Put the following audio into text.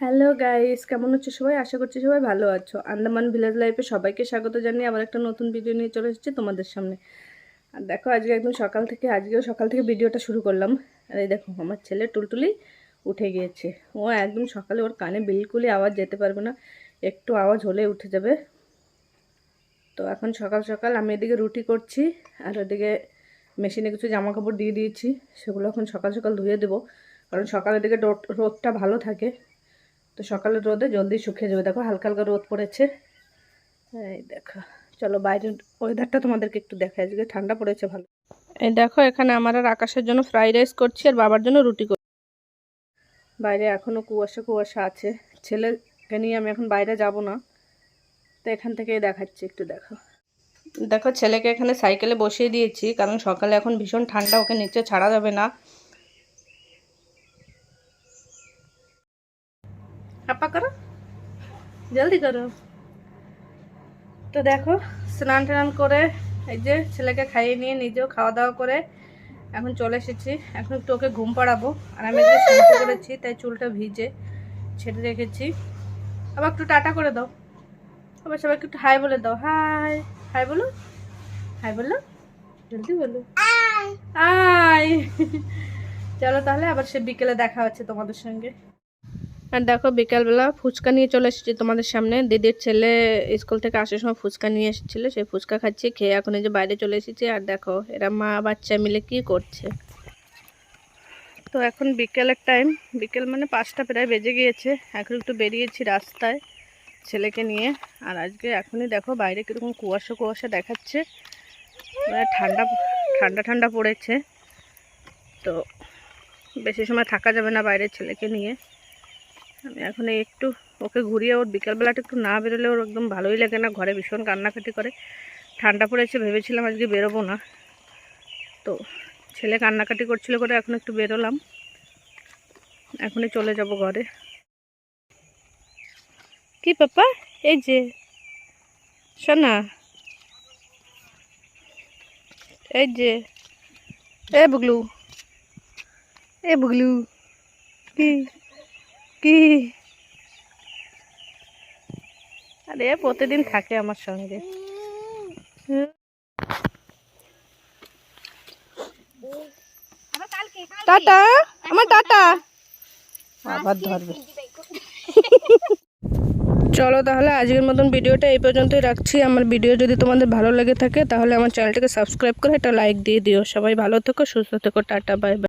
Hello guys কেমন হচ্ছে সবাই? আশা করছি সবাই ভালো আছো। আন্দামান ভিলেজ লাইফে সবাইকে স্বাগত জানিয়ে আবার একটা নতুন ভিডিও নিয়ে চলে এসেছি তোমাদের সামনে। আর দেখো, আজকে একদম সকাল থেকে, আজকেও সকাল থেকে ভিডিওটা শুরু করলাম। আর এই দেখো, আমার ছেলে টুলটুলি উঠে গিয়েছে। ও একদম সকালে ওর কানে বিলকুলই আওয়াজ যেতে পারবে না। একটু আওয়াজ হলে উঠে যাবে। তো এখন সকাল সকাল আমি এদিকে রুটি করছি আর ওদিকে মেশিনে কিছু জামা কাপড় দিয়ে দিয়েছি। সেগুলো এখন সকাল সকাল ধুয়ে দেবো। কারণ সকালের দিকে রোদ রোদটা ভালো থাকে। তো সকালের রোদে জলদি শুকিয়ে যাবে। দেখো হালকা হালকা রোদ পড়েছে। এই দেখো, চলো বাইরের ওয়েদারটা তোমাদেরকে একটু দেখাই। আজকে ঠান্ডা পড়েছে ভালো। এই দেখো, এখানে আমার আর আকাশের জন্য ফ্রাইড রাইস করছি আর বাবার জন্য রুটি করছি বাইরে এখনও কুয়াশা কুয়াশা আছে। ছেলেকে নিয়ে আমি এখন বাইরে যাব না। তো এখান থেকেই দেখাচ্ছি, একটু দেখো। দেখো, ছেলেকে এখানে সাইকেলে বসিয়ে দিয়েছি, কারণ সকালে এখন ভীষণ ঠান্ডা, ওকে নিচে ছাড়া যাবে না। হাপ্পা করো। জলদি করো। তো দেখো স্নান টান করে এই যে ছেলেকে খাইয়ে নিয়ে নিজেও খাওয়া দাওয়া করে এখন চলে এসেছি। এখন একটু ওকে ঘুম পাড়াবো। আর আমি যে শ্যাম্পু করেছি তাই চুলটা ভিজে ছেড়ে রেখেছি। আবার একটু টাটা করে দাও। আবার সবাইকে একটু হাই বলে দাও। হাই হাই বলো। হাই বলো। জলদি বলো। আই চলো তাহলে আবার সে বিকেলে দেখা হচ্ছে তোমাদের সঙ্গে। আর দেখো বিকালবেলা ফুচকা নিয়ে চলে এসেছি তোমাদের সামনে। দিদির ছেলে স্কুল থেকে আসার সময় ফুচকা নিয়ে এসেছিল সেই ফুচকা খাচ্ছি, খেয়ে এখন এই যে বাইরে চলে এসেছি। আর দেখো, এরা মা বাচ্চা মিলে কি করছে। তো এখন বিকেলের টাইম বিকেল মানে পাঁচটা প্রায় বেজে গিয়েছে। এখন একটু বেরিয়েছি রাস্তায় ছেলেকে নিয়ে। আর আজকে এখনই দেখো বাইরে কীরকম কুয়াশা কুয়াশা দেখাচ্ছে। মানে ঠান্ডা ঠান্ডা ঠান্ডা পড়েছে। তো বেশি সময় থাকা যাবে না বাইরে ছেলেকে নিয়ে। আমি এখন একটু ওকে ঘুরিয়ে ওর বিকালবেলাটা একটু না বেরোলে ওর একদম ভালোই লাগে না, ঘরে ভীষণ কান্নাকাটি করে। ঠান্ডা পড়েছে, ভেবেছিলাম আজকে বেরোবো না। তো ছেলে কান্নাকাটি করছিল করে এখন একটু বেরোলাম। এখনই চলে যাব ঘরে। কি পাপা? এই যে শোনা এই যে, এ বুগলু। এ বুগলু, কি? কি? আরে, প্রতিদিন থাকে আমার সঙ্গে। টাটা, আমার টাটা। আবার ধরবে। চলো তাহলে আজকের মতন ভিডিওটা এই পর্যন্তই রাখছি। আমার ভিডিও যদি তোমাদের ভালো লেগে থাকে, তাহলে আমার চ্যানেলটাকে সাবস্ক্রাইব করে একটা লাইক দিয়ে দিও। সবাই ভালো থেকো, সুস্থ থেকো, টাটা, বাই বাই।